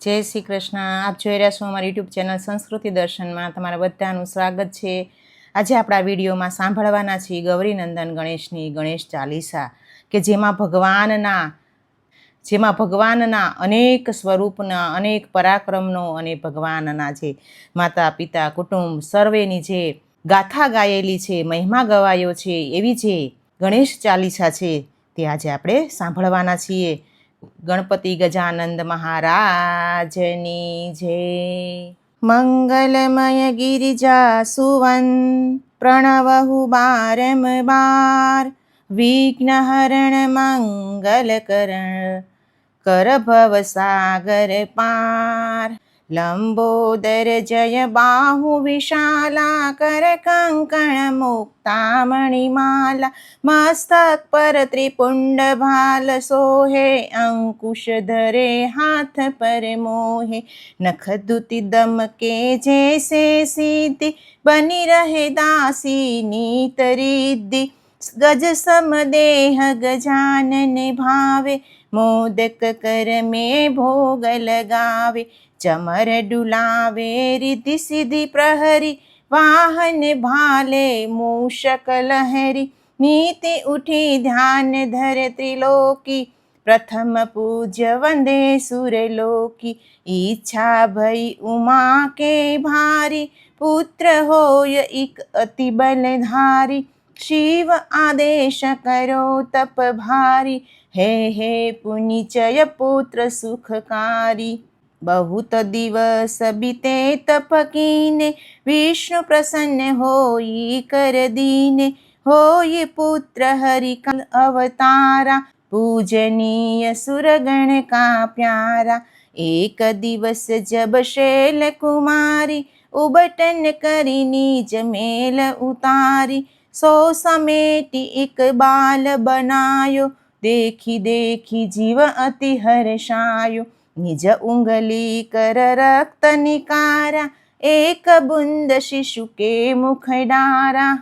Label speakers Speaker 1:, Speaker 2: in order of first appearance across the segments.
Speaker 1: જય શ્રી કૃષ્ણ. આપ જોઈ રહ્યા છો અમારી યુટ્યુબ ચેનલ સંસ્કૃતિ દર્શનમાં. તમારા બધાનું સ્વાગત છે. આજે આપણા વિડીયોમાં સાંભળવાના છીએ ગૌરીનંદન ગણેશની ગણેશ ચાલીસા, કે જેમાં ભગવાનના જેમાં ભગવાનના અનેક સ્વરૂપના, અનેક પરાક્રમનો અને ભગવાનના જે માતા, પિતા, કુટુંબ, સર્વેની જે ગાથા ગાયેલી છે, મહિમા ગવાયો છે, એવી જે ગણેશ ચાલીસા છે, તે આજે આપણે સાંભળવાના છીએ. ગણપતિ ગજાનંદ મહારાજની જય. મંગલમય ગિરિજા સુવન, પ્રણવહુ બારમ બાર. વિઘ્નહરણ મંગલકરણ કર ભવ સાગર પાર. લંબોદર જય બાહુ વિશાલા કર કંકણ મુક્તામણિમાલા મસ્તક પર ત્રિપુંડ ભાલ સોહે અંકુશ ધરે હાથ પર મોહે નખ દુતિ દમકે જૈસે સીધી બની રહે દાસી भावे मोदक ગજ में ગજાનન ભાવે ચમર ડુલાવે રિદ્ધિ સિદ્ધિ પ્રહરી, વાહન ભાલે, મૂષક લહેરી, નીતિ ઉઠી ધ્યાન ધર ત્રિલોકી, પ્રથમ પૂજ્ય વંદે સુરલોકી, ઈચ્છા ભઈ ઉમા કે ભારી, પુત્ર હોય એક અતિ બલધારી, શિવ આદેશ કરો તપ ભારી, હે હે પુનિચય પુત્ર સુખકારી. બહુત દિવસ બીતે તપકીને, વિષ્ણુ પ્રસન્ન હોઈ કર દીને, હોય પુત્ર હરિકલ અવતારા, પૂજનીય સુરગણ કા પ્યારા એક દિવસ જબ શૈલ કુમારી, ઉબટન કરી નીજ મેલ ઉતારી. સો સમેટી એક બાલ બનાયો, દેખી દેખી જીવ અતિ હર્ષાયો નિજ નિકારા એક બુંદ શિશુ કે મુખ ડારા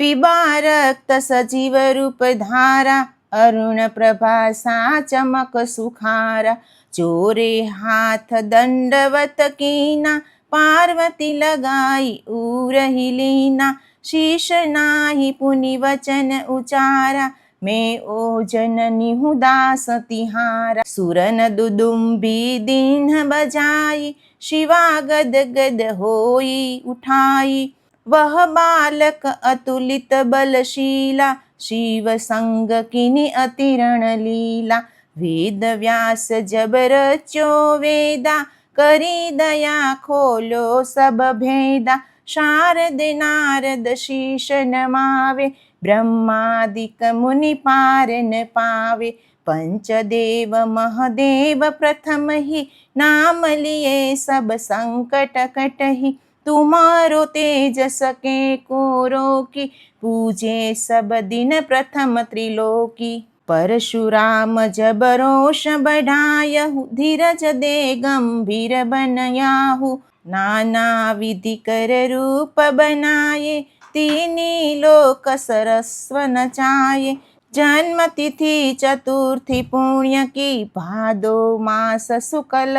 Speaker 1: પીબા રક્ત સજીવ રૂપ ધારા અરુણ પ્રભા સા ચમક સુખારા ચોરે હાથ દંડવત કીના પાર્વતી લગાઈ ઉરહી લીના શીશ નાહી પુનિ વચન ઉચારા મેં ઓ જનની હું દાસ તિહારા સુરન દુદુંબી દિન બજાઈ શિવા ગદ ગદ હોઈ ઉઠાઈ. વહ બાલક અતુલિત બલશીલા, શિવ સંગ કિની અતિરણ લીલા. વેદ વ્યાસ જબર ચો વેદા, કરી દયા ખોલો સબ ભેદા. શારદ નારદ શીશ નમાવે બ્રહ્માદિક મુનિ પારન પાવે, પંચદેવ મહદેવ પ્રથમ હિ, નામ લિયે સબ સંકટ કટહી તુમારો તેજસ કે કોરોકી પૂજે સબ દિન પ્રથમ ત્રિલોકી. પરશુરામ જબરોષ બઢાયહુ, ધીરજ દે ગંભીર બનયાહુ, નાના વિધિ કર રૂપ બનાયે ભક્તિની લોક સરસ્વન ચાયે જન્મતિથિ ચતુર્થી પુણ્ય કી ભાદો માસ શુકલ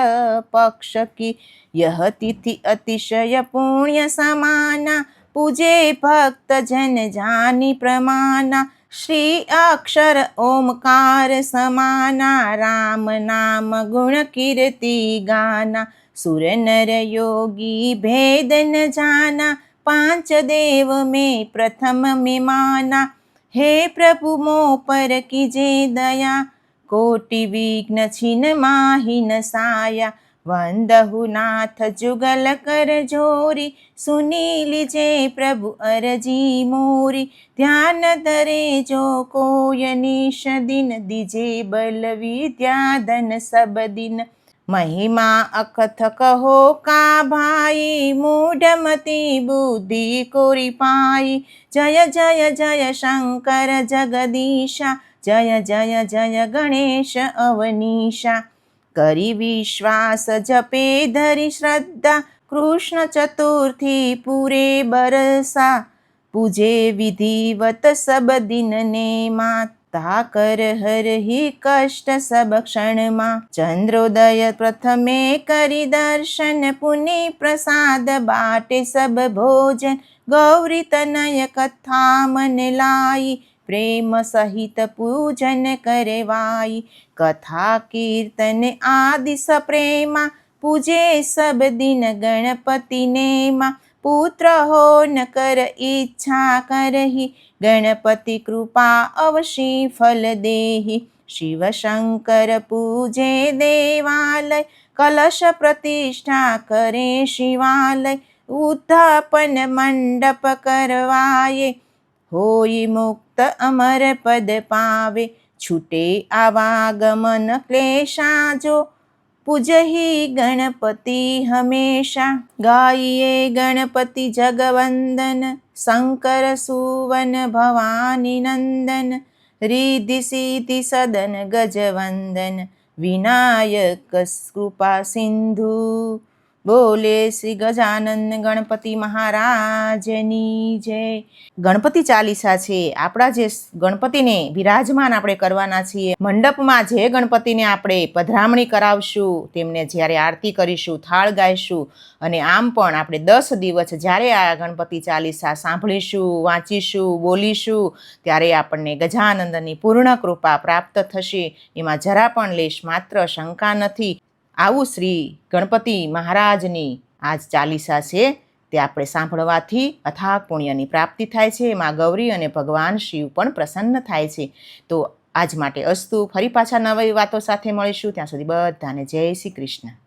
Speaker 1: પક્ષ કી યહ તિથિ અતિશય પુણ્ય સમાના પૂજે ભક્ત જન જાની પ્રમાના શ્રી અક્ષર ઓમકાર સમાના રામ નામ ગુણ કીર્તિ ગાના સુર નર યોગી ભેદન જાના પાંચ દેવ મેં પ્રથમ મેમાના હે પ્રભુ, મો પર કીજે દયા. કોટી વિઘ્ન છીન માહિન સાયા. વંદહુ નાથ જુગલ કર જોરી. સુની લીજે પ્રભુ અરજી મોરી. ધ્યાન ધરે જો કોયનીશ દિન, દીજે બલ વિદ્યા ધન સબ દિન. મહિમા અકથ કહો, કા ભાઈ? મૂઢમતી બુદ્ધિ કોરી પાઈ. જય જય જય શંકર જગદીશા, જય જય જય ગણેશ અવનીશા. કરી વિશ્વાસ જપે ધરી શ્રદ્ધા, કૃષ્ણ ચતુર્થી પૂરે બરસા. પૂજે વિધિવત સબ દિનને માત. તાકર હરહી કષ્ટ સબ ક્ષણમાં ચંદ્રોદય પ્રથમે કરી દર્શન પુનિ પ્રસાદ બાટે સબ ભોજન ગૌરી તનય કથા મન લાઈ પ્રેમ સહિત પૂજન કરવાઈ કથા કીર્તન આદિ સપ્રેમા પૂજે સબ દિન ગણપતિને માં પુત્ર હો ન કર ઈચ્છા કરહી. ગણપતિ કૃપા અવશી ફલ દેહી. શિવ શંકર પૂજે દેવાલય. કલશ પ્રતિષ્ઠા કરે શિવાલય. ઉત્થાપન મંડપ કરવાય. હોય મુક્ત અમર પદ પાવે. છૂટે આવાગમન ક્લેશા જો પૂજહી ગણપતિ હંમેશા. ગાઈએ ગણપતિ જગવંદન, શંકર સુવન ભવાની નંદન, રીધિ સિદ્ધિ સદન ગજવંદન, વિનાયક કૃપા સિંધુ. બોલે શ્રી ગજાનંદ ગણપતિ મહારાજની જય. ગણપતિ ચાલીસા છે. આપણા જે ગણપતિને બિરાજમાન આપણે કરવાના છીએ. મંડપમાં જે ગણપતિને આપણે પધરામણી કરાવશું, તેમને જ્યારે આરતી કરીશું, થાળ ગાઈશું અને આમ પણ આપણે દસ દિવસ જ્યારે આ ગણપતિ ચાલીસા સાંભળીશું, વાંચીશું, બોલીશું, ત્યારે આપણને ગજાનંદની પૂર્ણ કૃપા પ્રાપ્ત થશે. એમાં જરા પણ લેશ માત્ર શંકા નથી. આવું શ્રી ગણપતિ મહારાજની આજ ચાલીસા છે, તે આપણે સાંભળવાથી અથાગ પુણ્યની પ્રાપ્તિ થાય છે એમાં ગૌરી અને ભગવાન શિવ પણ પ્રસન્ન થાય છે. તો આજ માટે અસ્તુ ફરી પાછા નવી વાતો સાથે મળીશું, ત્યાં સુધી બધાને જય શ્રી કૃષ્ણ.